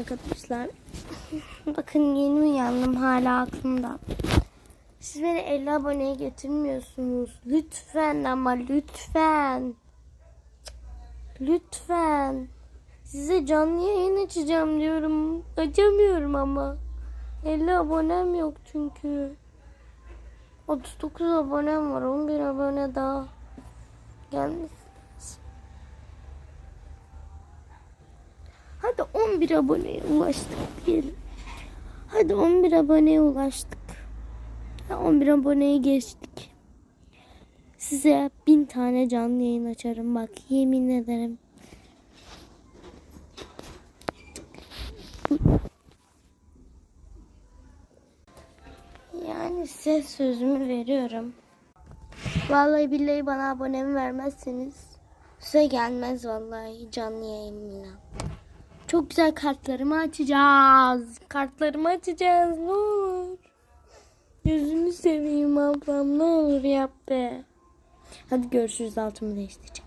Arkadaşlar bakın yeni uyandım hala aklımda. Siz beni 50 aboneye getirmiyorsunuz. Lütfen ama lütfen. Lütfen. Size canlı yayın açacağım diyorum. Açamıyorum ama. 50 abonem yok çünkü. 39 abonem var. 11 abone daha. Gelmiş. Hadi 11 aboneye ulaştık diyelim. Hadi 11 aboneye ulaştık. Ya 11 aboneye geçtik. Size bin tane canlı yayın açarım bak yemin ederim. Yani size sözümü veriyorum. Vallahi billahi bana abonemi vermezseniz size gelmez vallahi canlı yayınla. Çok güzel kartlarımı açacağız. Kartlarımı açacağız ne olur. Gözünü seveyim ablam ne olur yap be. Hadi görüşürüz altımı değiştireceğim.